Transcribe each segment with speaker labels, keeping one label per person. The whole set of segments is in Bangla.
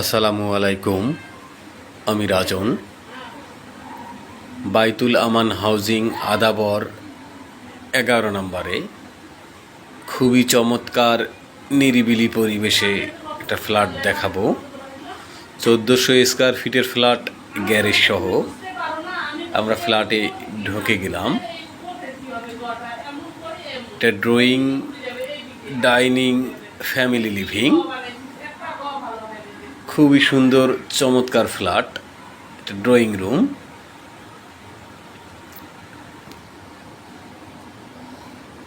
Speaker 1: আসসালামু আলাইকুম, আমি রাজন। বাইতুল আমান হাউজিং আদাবর এগারো নম্বরে। খুবই চমৎকার, নিরিবিলি পরিবেশে একটা ফ্ল্যাট দেখাবো। চোদ্দোশো স্কোয়ার ফিটের ফ্ল্যাট, গ্যারেজ সহ। আমরা ফ্ল্যাটে ঢুকে গেলাম। এটা ড্রয়িং ডাইনিং ফ্যামিলি লিভিং খুবই সুন্দর, চমৎকার ফ্ল্যাট। এটা ড্রয়িং রুম।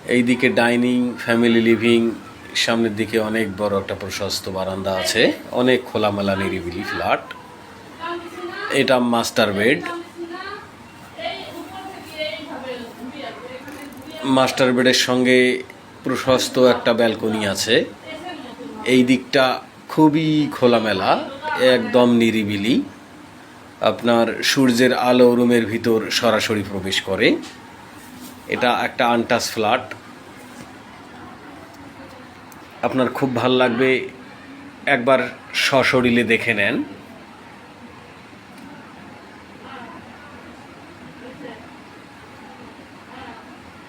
Speaker 1: এইদিকে ডাইনিং, ফ্যামিলি লিভিং, সামনের দিকে অনেক বড় একটা প্রশস্ত বারান্দা আছে। অনেক খোলামেলা, নিরিবিলি ফ্ল্যাট। এটা মাস্টার বেড। মাস্টার বেডের সঙ্গে প্রশস্ত একটা ব্যালকনি আছে। এই দিকটা খুবই খোলামেলা, একদম নিরিবিলি। আপনার সূর্যের আলো রুমের ভিতর সরাসরি প্রবেশ করে। এটা একটা আনটাস ফ্ল্যাট। আপনার খুব ভালো লাগবে একবার সশরীরে দেখে নেন।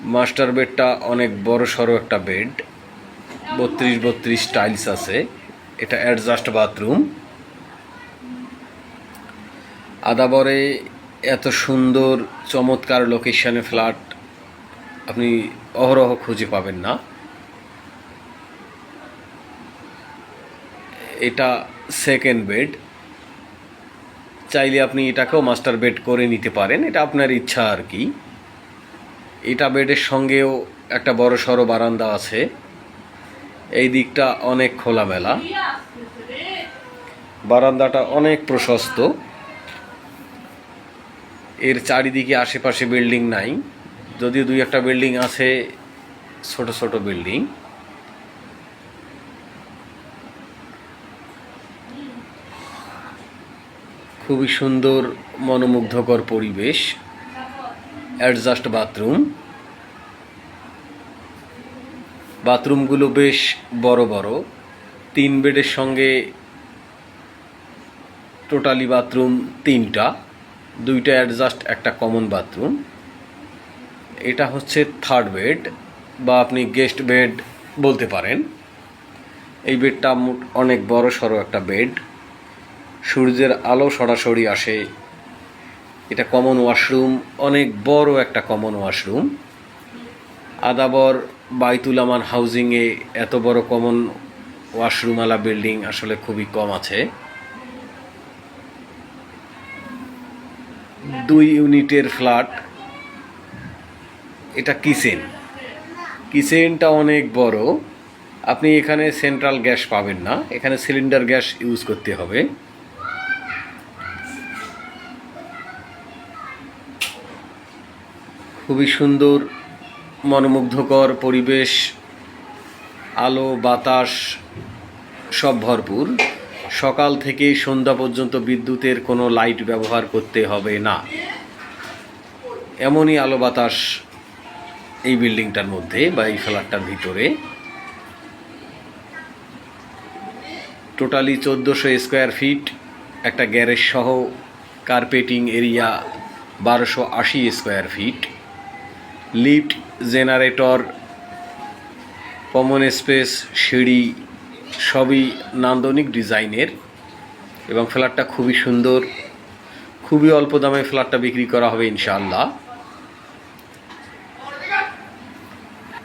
Speaker 1: মাস্টার বেডটা অনেক বড় সড়ো একটা বেড। বত্রিশ বত্রিশ টাইলস আছে। এটা অ্যাডজাস্ট বাথরুম আদাবরে এত সুন্দর, চমৎকার লোকেশনে ফ্ল্যাট আপনি অহরহ খুঁজে পাবেন না। এটা সেকেন্ড বেড চাইলে আপনি এটাকেও মাস্টার বেড করে নিতে পারেন, এটা আপনার ইচ্ছা আর কি। এটা বেডের সঙ্গেও একটা বড় সড়ো বারান্দা আছে। এই দিকটা অনেক খোলামেলা। বারান্দাটা অনেক প্রশস্ত। এর চারিদিকে আশেপাশে বিল্ডিং নাই। যদিও দুই একটা বিল্ডিং আছে, ছোট ছোট বিল্ডিং। খুবই সুন্দর, মনোমুগ্ধকর পরিবেশ। অ্যাডজাস্ট বাথরুম বাথরুমগুলো বেশ বড় বড়। তিন বেডের সঙ্গে টোটালি বাথরুম তিনটা, দুইটা অ্যাডজাস্ট একটা কমন বাথরুম এটা হচ্ছে থার্ড বেড বা আপনি গেস্ট বেড বলতে পারেন। এই বেডটা অনেক বড় সড়ো একটা বেড সূর্যের আলো সরাসরি আসে। এটা কমন ওয়াশরুম অনেক বড় একটা কমন ওয়াশরুম আদাবর বাইতুল আমান হাউজিংয়ে এত বড় কমন ওয়াশরুমওয়ালা বিল্ডিং আসলে খুবই কম আছে। দুই ইউনিটের ফ্ল্যাট এটা কিচেন। কিচেনটা অনেক বড়। আপনি এখানে সেন্ট্রাল গ্যাস পাবেন না। এখানে সিলিন্ডার গ্যাস ইউজ করতে হবে। খুবই সুন্দর মনোমুগ্ধকর পরিবেশ, আলো, বাতাস সব ভরপুর। সকাল থেকে সন্ধ্যা পর্যন্ত বিদ্যুতের কোনো লাইট ব্যবহার করতে হবে না। এমনই আলো বাতাস এই বিল্ডিংটার মধ্যে বা এই ফ্ল্যাটটার ভিতরে। টোটালি চোদ্দোশো স্কোয়ার ফিট, একটা গ্যারেজ সহ কার্পেটিং এরিয়া বারোশো আশি square feet. Lift generator common space সিঁড়ি, সবই নান্দনিক ডিজাইনের এবং ফ্ল্যাটটা খুবই সুন্দর। খুবই অল্প দামে ফ্ল্যাটটা বিক্রি করা হবে ইনশাআল্লাহ।